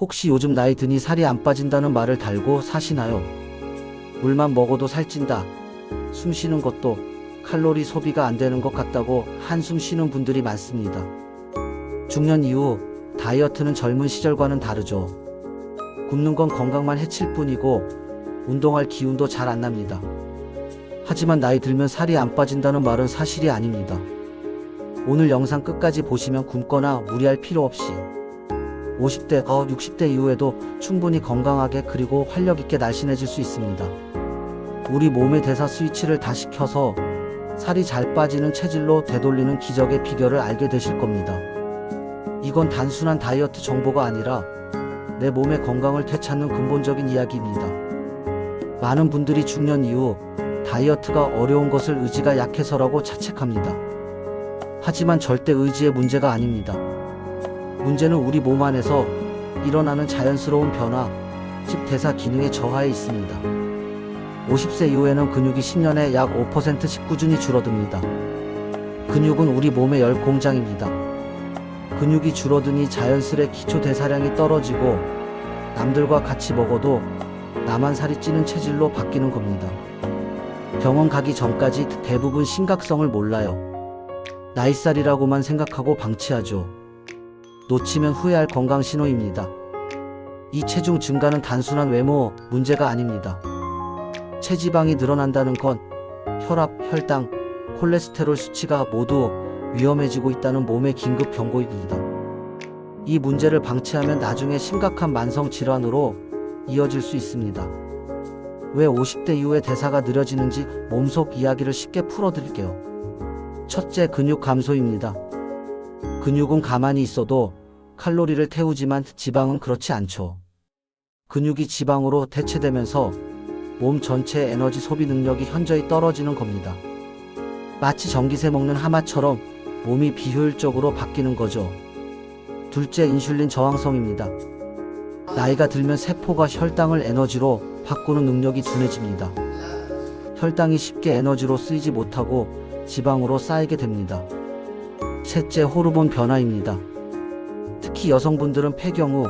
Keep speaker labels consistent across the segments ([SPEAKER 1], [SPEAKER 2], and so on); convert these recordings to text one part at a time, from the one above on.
[SPEAKER 1] 혹시 요즘 나이 드니 살이 안 빠진다는 말을 달고 사시나요? 물만 먹어도 살찐다. 숨 쉬는 것도 칼로리 소비가 안 되는 것 같다고 한숨 쉬는 분들이 많습니다. 중년 이후 다이어트는 젊은 시절과는 다르죠. 굶는 건 건강만 해칠 뿐이고 운동할 기운도 잘 안 납니다. 하지만 나이 들면 살이 안 빠진다는 말은 사실이 아닙니다. 오늘 영상 끝까지 보시면 굶거나 무리할 필요 없이 50대, 어 60대 이후에도 충분히 건강하게 그리고 활력 있게 날씬해질 수 있습니다. 우리 몸의 대사 스위치를 다시 켜서 살이 잘 빠지는 체질로 되돌리는 기적의 비결을 알게 되실 겁니다. 이건 단순한 다이어트 정보가 아니라 내 몸의 건강을 되찾는 근본적인 이야기입니다. 많은 분들이 중년 이후 다이어트가 어려운 것을 의지가 약해서라고 자책합니다. 하지만 절대 의지의 문제가 아닙니다. 문제는 우리 몸 안에서 일어나는 자연스러운 변화, 즉 대사 기능의 저하에 있습니다. 50세 이후에는 근육이 10년에 약 5%씩 꾸준히 줄어듭니다. 근육은 우리 몸의 열 공장입니다. 근육이 줄어드니 자연스레 기초 대사량이 떨어지고 남들과 같이 먹어도 나만 살이 찌는 체질로 바뀌는 겁니다. 병원 가기 전까지 대부분 심각성을 몰라요. 나이살이라고만 생각하고 방치하죠. 놓치면 후회할 건강 신호입니다. 이 체중 증가는 단순한 외모 문제가 아닙니다. 체지방이 늘어난다는 건 혈압, 혈당, 콜레스테롤 수치가 모두 위험해지고 있다는 몸의 긴급 경고입니다. 이 문제를 방치하면 나중에 심각한 만성 질환으로 이어질 수 있습니다. 왜 50대 이후에 대사가 느려지는지 몸속 이야기를 쉽게 풀어드릴게요. 첫째, 근육 감소입니다. 근육은 가만히 있어도 칼로리를 태우지만 지방은 그렇지 않죠. 근육이 지방으로 대체되면서 몸 전체의 에너지 소비 능력이 현저히 떨어지는 겁니다. 마치 전기세 먹는 하마처럼 몸이 비효율적으로 바뀌는 거죠. 둘째, 인슐린 저항성입니다. 나이가 들면 세포가 혈당을 에너지로 바꾸는 능력이 둔해집니다. 혈당이 쉽게 에너지로 쓰이지 못하고 지방으로 쌓이게 됩니다. 셋째, 호르몬 변화입니다. 특히 여성분들은 폐경 후,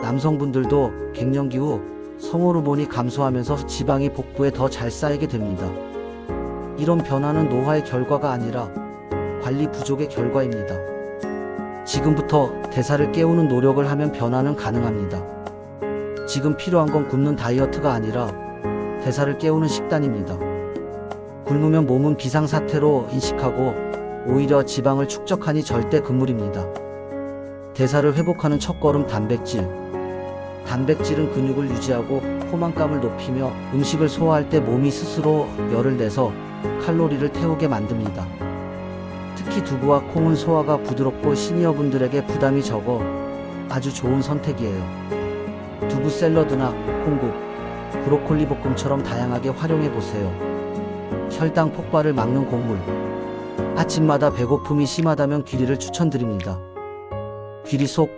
[SPEAKER 1] 남성분들도 갱년기 후 성호르몬이 감소하면서 지방이 복부에 더 잘 쌓이게 됩니다. 이런 변화는 노화의 결과가 아니라 관리 부족의 결과입니다. 지금부터 대사를 깨우는 노력을 하면 변화는 가능합니다. 지금 필요한 건 굶는 다이어트가 아니라 대사를 깨우는 식단입니다. 굶으면 몸은 비상사태로 인식하고 오히려 지방을 축적하니 절대 금물입니다. 대사를 회복하는 첫걸음 단백질. 단백질은 근육을 유지하고 포만감을 높이며 음식을 소화할 때 몸이 스스로 열을 내서 칼로리를 태우게 만듭니다. 특히 두부와 콩은 소화가 부드럽고 시니어분들에게 부담이 적어 아주 좋은 선택이에요. 두부 샐러드나 콩국, 브로콜리 볶음처럼 다양하게 활용해 보세요. 혈당 폭발을 막는 곡물. 아침마다 배고픔이 심하다면 귀리를 추천드립니다. 귀리 속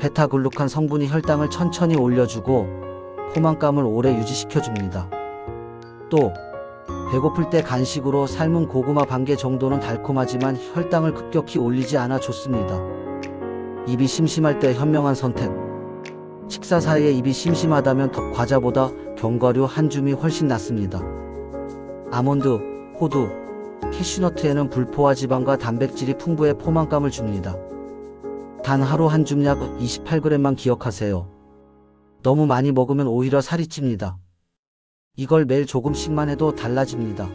[SPEAKER 1] 베타글루칸 성분이 혈당을 천천히 올려주고 포만감을 오래 유지시켜줍니다. 또 배고플 때 간식으로 삶은 고구마 반 개 정도는 달콤하지만 혈당을 급격히 올리지 않아 좋습니다. 입이 심심할 때 현명한 선택. 식사 사이에 입이 심심하다면 더 과자보다 견과류 한 줌이 훨씬 낫습니다. 아몬드, 호두, 캐슈너트에는 불포화 지방과 단백질이 풍부해 포만감을 줍니다. 단 하루 한 줌 약 28g만 기억하세요. 너무 많이 먹으면 오히려 살이 찝니다. 이걸 매일 조금씩만 해도 달라집니다.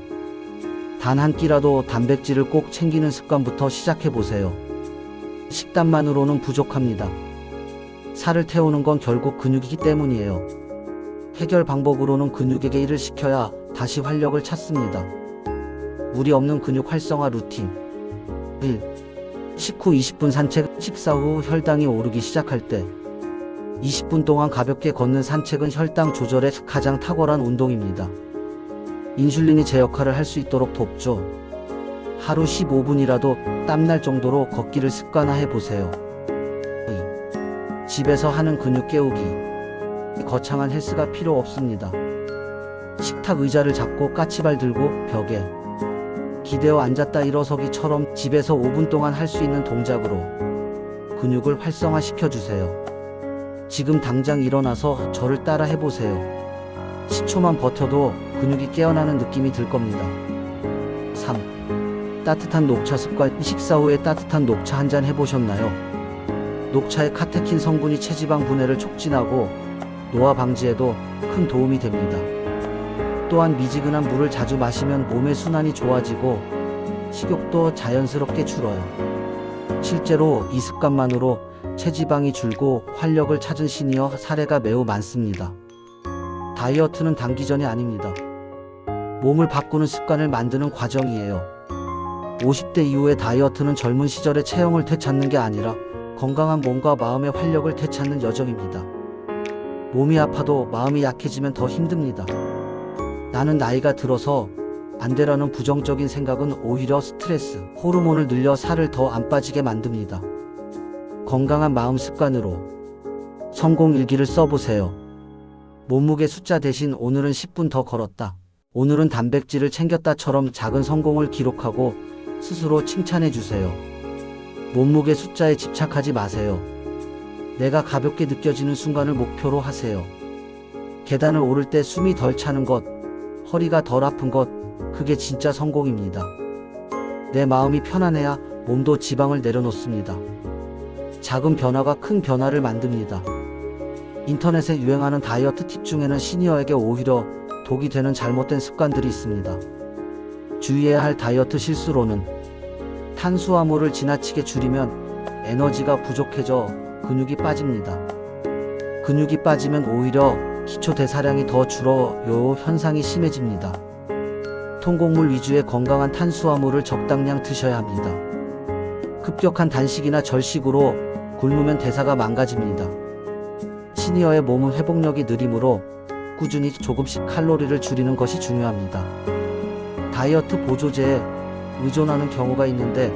[SPEAKER 1] 단 한 끼라도 단백질을 꼭 챙기는 습관부터 시작해 보세요. 식단만으로는 부족합니다. 살을 태우는 건 결국 근육이기 때문이에요. 해결 방법으로는 근육에게 일을 시켜야 다시 활력을 찾습니다. 무리 없는 근육 활성화 루틴. 1. 식후 20분 산책, 식사 후 혈당이 오르기 시작할 때 20분 동안 가볍게 걷는 산책은 혈당 조절에 가장 탁월한 운동입니다. 인슐린이 제 역할을 할 수 있도록 돕죠. 하루 15분이라도 땀날 정도로 걷기를 습관화해 보세요. 2. 집에서 하는 근육 깨우기. 거창한 헬스가 필요 없습니다. 식탁 의자를 잡고 까치발 들고 벽에 기대어 앉았다 일어서기처럼 집에서 5분 동안 할 수 있는 동작으로 근육을 활성화시켜 주세요. 지금 당장 일어나서 저를 따라 해보세요. 10초만 버텨도 근육이 깨어나는 느낌이 들 겁니다. 3. 따뜻한 녹차 습관 식사 후에 따뜻한 녹차 한 잔 해보셨나요? 녹차의 카테킨 성분이 체지방 분해를 촉진하고 노화 방지에도 큰 도움이 됩니다. 또한 미지근한 물을 자주 마시면 몸의 순환이 좋아지고 식욕도 자연스럽게 줄어요. 실제로 이 습관만으로 체지방이 줄고 활력을 찾은 시니어 사례가 매우 많습니다. 다이어트는 단기전이 아닙니다. 몸을 바꾸는 습관을 만드는 과정이에요. 50대 이후의 다이어트는 젊은 시절의 체형을 되찾는 게 아니라 건강한 몸과 마음의 활력을 되찾는 여정입니다. 몸이 아파도 마음이 약해지면 더 힘듭니다. 나는 나이가 들어서 안 되라는 부정적인 생각은 오히려 스트레스, 호르몬을 늘려 살을 더 안 빠지게 만듭니다. 건강한 마음 습관으로 성공 일기를 써보세요. 몸무게 숫자 대신 오늘은 10분 더 걸었다. 오늘은 단백질을 챙겼다처럼 작은 성공을 기록하고 스스로 칭찬해 주세요. 몸무게 숫자에 집착하지 마세요. 내가 가볍게 느껴지는 순간을 목표로 하세요. 계단을 오를 때 숨이 덜 차는 것, 허리가 덜 아픈 것, 그게 진짜 성공입니다. 내 마음이 편안해야 몸도 지방을 내려놓습니다. 작은 변화가 큰 변화를 만듭니다. 인터넷에 유행하는 다이어트 팁 중에는 시니어에게 오히려 독이 되는 잘못된 습관들이 있습니다. 주의해야 할 다이어트 실수로는 탄수화물을 지나치게 줄이면 에너지가 부족해져 근육이 빠집니다. 근육이 빠지면 오히려 기초 대사량이 더 줄어 요 현상이 심해집니다. 통곡물 위주의 건강한 탄수화물을 적당량 드셔야 합니다. 급격한 단식이나 절식으로 굶으면 대사가 망가집니다. 시니어의 몸은 회복력이 느리므로 꾸준히 조금씩 칼로리를 줄이는 것이 중요합니다. 다이어트 보조제에 의존하는 경우가 있는데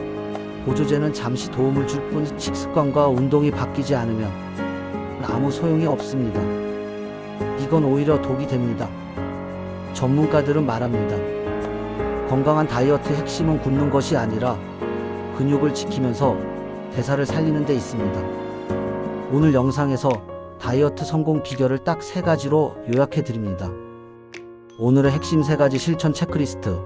[SPEAKER 1] 보조제는 잠시 도움을 줄 뿐 식습관과 운동이 바뀌지 않으면 아무 소용이 없습니다. 이건 오히려 독이 됩니다. 전문가들은 말합니다. 건강한 다이어트 핵심은 굶는 것이 아니라 근육을 지키면서 대사를 살리는 데 있습니다. 오늘 영상에서 다이어트 성공 비결을 딱 세 가지로 요약해 드립니다. 오늘의 핵심 세 가지 실천 체크리스트.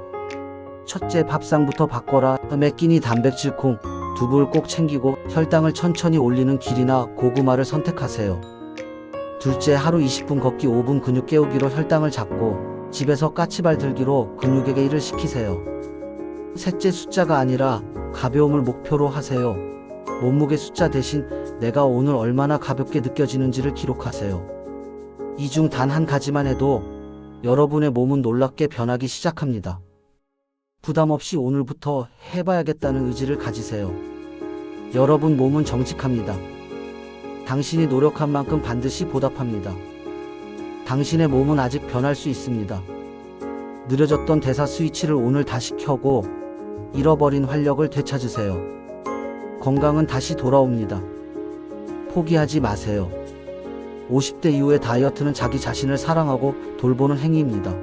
[SPEAKER 1] 첫째, 밥상부터 바꿔라. 매 끼니 단백질 콩, 두부를 꼭 챙기고 혈당을 천천히 올리는 길이나 고구마를 선택하세요. 둘째, 하루 20분 걷기 5분 근육 깨우기로 혈당을 잡고 집에서 까치발 들기로 근육에게 일을 시키세요. 셋째, 숫자가 아니라 가벼움을 목표로 하세요. 몸무게 숫자 대신 내가 오늘 얼마나 가볍게 느껴지는지를 기록하세요. 이 중 단 한 가지만 해도 여러분의 몸은 놀랍게 변하기 시작합니다. 부담 없이 오늘부터 해봐야겠다는 의지를 가지세요. 여러분 몸은 정직합니다. 당신이 노력한 만큼 반드시 보답합니다. 당신의 몸은 아직 변할 수 있습니다. 느려졌던 대사 스위치를 오늘 다시 켜고 잃어버린 활력을 되찾으세요. 건강은 다시 돌아옵니다. 포기하지 마세요. 50대 이후의 다이어트는 자기 자신을 사랑하고 돌보는 행위입니다.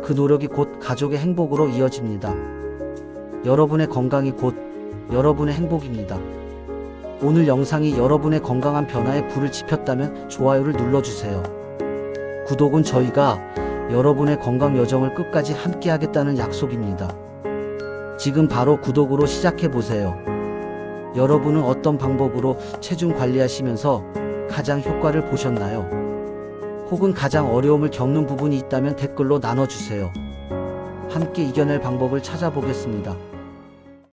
[SPEAKER 1] 그 노력이 곧 가족의 행복으로 이어집니다. 여러분의 건강이 곧 여러분의 행복입니다. 오늘 영상이 여러분의 건강한 변화에 불을 지폈다면 좋아요를 눌러주세요. 구독은 저희가 여러분의 건강 여정을 끝까지 함께 하겠다는 약속입니다. 지금 바로 구독으로 시작해보세요. 여러분은 어떤 방법으로 체중 관리하시면서 가장 효과를 보셨나요? 혹은 가장 어려움을 겪는 부분이 있다면 댓글로 나눠주세요. 함께 이겨낼 방법을 찾아보겠습니다.